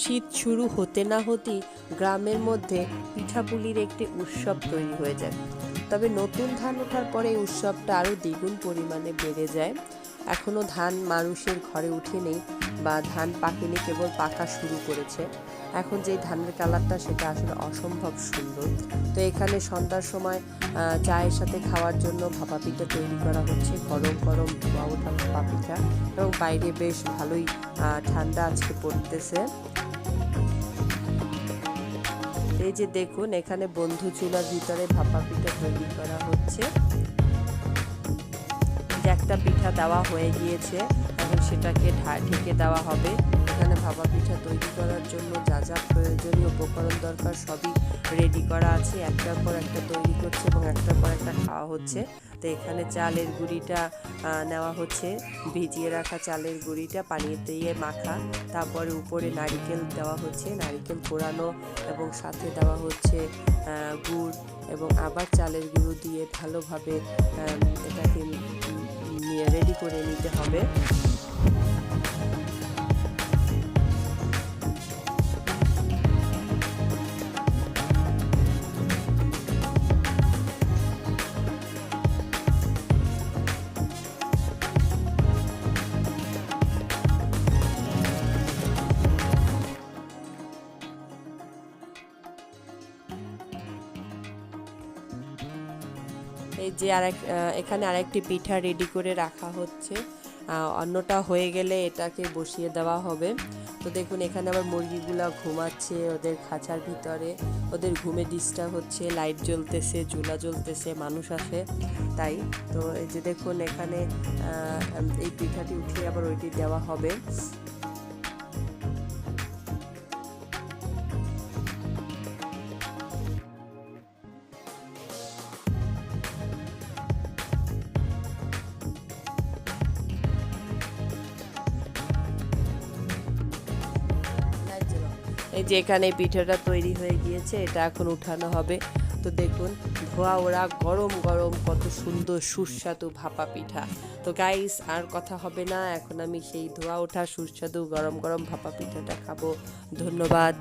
শীত শুরু হতে না হতেই গ্রামের মধ্যে পিঠাপুলির একটি উৎসব তৈরি হয়ে যায়। তবে নতুন ধান ওঠার পরে এই উৎসবটা আরও দ্বিগুণ পরিমাণে বেড়ে যায়। এখনও ধান মানুষের ঘরে উঠেনি বা ধান পাকেনি, কেবল পাকা শুরু করেছে। এখন যে ধানের কালারটা সেটা আসলে অসম্ভব সুন্দর। তো এখানে সন্ধ্যার সময় চায়ের সাথে খাওয়ার জন্য ভাপা পিঠা তৈরি করা হচ্ছে, গরম গরম ধোয়া ওঠা ভাপা পিঠা। এবং বাইরে বেশ ভালোই ঠান্ডা আজকে পড়তেছে। এই যে দেখুন, এখানে বন্ধু চুলার ভিতরে ভাপা পিঠা তৈরি করা হচ্ছে। একটা পিঠা দেওয়া হয়ে গিয়েছে, এখন সেটাকে ঢেকে দেওয়া হবে। এখানে ভাপা পিঠা তৈরি করার জন্য যা যা প্রয়োজনীয় উপকরণ দরকার সবই রেডি করা আছে। একটার পর একটা তৈরি করছে এবং একটার পর একটা খাওয়া হচ্ছে। তো এখানে চালের গুঁড়িটা নেওয়া হচ্ছে। ভিজিয়ে রাখা চালের গুঁড়িটা পানিতে দিয়ে মাখা। তারপরে উপরে নারিকেল দেওয়া হচ্ছে। নারিকেল পোড়ানো এবং সাথে দেওয়া হচ্ছে গুড় এবং আবার চালের গুঁড়ো দিয়ে ভালোভাবে এটাকে নিয়ে রেডি করে নিতে হবে। এই যে আরেক এখানে আরেকটি পিঠা রেডি করে রাখা হচ্ছে। অন্যটা হয়ে গেলে এটাকে বসিয়ে দেওয়া হবে। তো দেখুন, এখানে আবার মুরগিগুলো ঘুমাচ্ছে ওদের খাঁচার ভিতরে। ওদের ঘুমে ডিস্টার্ব হচ্ছে লাইট জ্বলতেছে, চুলা জ্বলতেছে, মানুষ আসে তাই। তো এই যে দেখুন, এখানে এই পিঠাটি উঠিয়ে আবার ওইটি দেওয়া হবে। এই যে এখানে পিঠাটা তৈরি হয়ে গিয়েছে, এটা এখন উঠানো হবে। তো দেখুন ধোয়া ওরা গরম গরম কত সুন্দর সুস্বাদু ভাপা পিঠা। তো গাইস আর কথা হবে না, এখন আমি সেই ধোয়া ওঠা সুস্বাদু গরম গরম ভাপা পিঠাটা খাব। ধন্যবাদ।